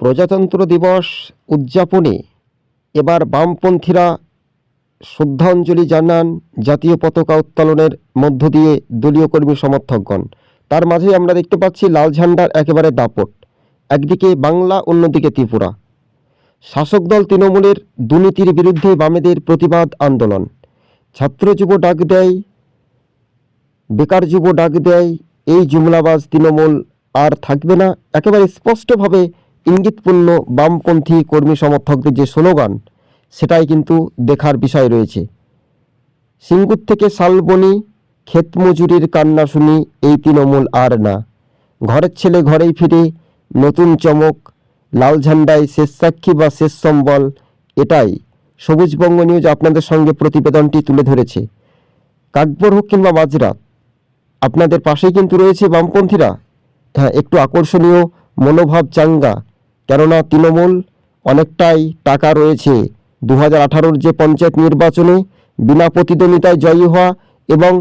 প্রজাতন্ত্র দিবস উদযাপনে এবার বামপন্থীরা শ্রদ্ধাঞ্জলি জানান জাতীয় পতাকা উত্তোলনের মধ্য দিয়ে দলীয় কর্মী সমর্থকগণ। তার মাঝে আমরা দেখতে পাচ্ছি লাল ঝান্ডার একেবারে দাপট। একদিকে বাংলা, অন্যদিকে ত্রিপুরা। শাসক দল তৃণমূলের দুর্নীতির বিরুদ্ধে বামেদের প্রতিবাদ আন্দোলন। ছাত্র যুব ডাক দেয়, বেকার যুব ডাক দেয় এই জুমলাবাজ তৃণমূল আর থাকবে না। একেবারে স্পষ্টভাবে ইঙ্গিতপূর্ণ বামপন্থী কর্মী সমর্থকদের যে স্লোগান, সেটাই কিন্তু দেখার বিষয় রয়েছে। সিঙ্গুর থেকে শালবনি ক্ষেত মজুরির কান্না শুনি এই তৃণমূল আর না। ঘরের ছেলে ঘরেই ফিরে, নতুন চমক, লাল ঝান্ডায় শেষ সাক্ষী বা শেষ সম্বল, এটাই। সবুজবঙ্গ নিউজ আপনাদের সঙ্গে প্রতিবেদনটি তুলে ধরেছে। কাকবর হোক কিংবা মাঝরাত আপনাদের পাশেই কিন্তু রয়েছে বামপন্থীরা। হ্যাঁ একটু আকর্ষণীয় মনোভাব চাঙ্গা। কেননা তৃণমূল অনেকটাই টাকা রয়েছে। দু হাজার আঠারোর যে পঞ্চায়েত নির্বাচনে বিনা প্রতিদ্বন্দ্বিতায় জয়ী হওয়া এবং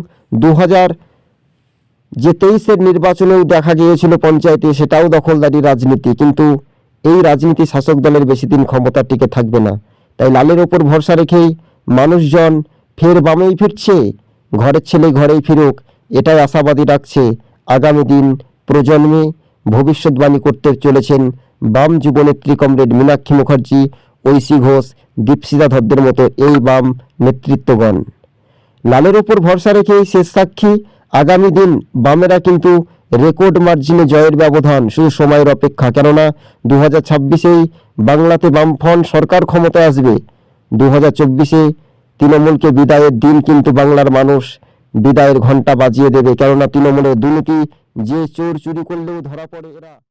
দু হাজার যে তেইশের নির্বাচনেও দেখা গিয়েছিল পঞ্চায়েতে, সেটাও দখলদারি রাজনীতি। কিন্তু এই রাজনীতি শাসক দলের বেশি দিন ক্ষমতা টিকে থাকবে না। তাই লালের ওপর ভরসা রেখেই মানুষজন ফের বামেই ফিরছে। ঘরের ছেলে ঘরেই ফিরুক। এটাই আশাবাদী রাখছে আগামী দিন প্রজন্মে ভবিষ্যৎবাণী করতে চলেছেন বাম যুবনেত্রী কমরেড মীনাক্ষী মুখার্জি, ঐশী ঘোষ দীপশিতা ধরদের মতো এই বাম নেতৃত্বগণ। লালের ওপর ভরসা রেখেই শেষ সাক্ষী, আগামী দিন বামেরা কিন্তু রেকর্ড মার্জিনে জয়ের ব্যবধান, শুধু সময়ের অপেক্ষা, কেননা দু হাজার ছাব্বিশেই বাংলাতে বামফ্রন্ট সরকার ক্ষমতায় আসবে। দু হাজার চব্বিশে তৃণমূলকে বিদায়ের দিন কিন্তু বাংলার মানুষ বিদায়ের ঘণ্টা বাজিয়ে দেবে। কেননা তৃণমূলের দুর্নীতি যে চোর চুরি করলেও ধরা পড়ে এরা।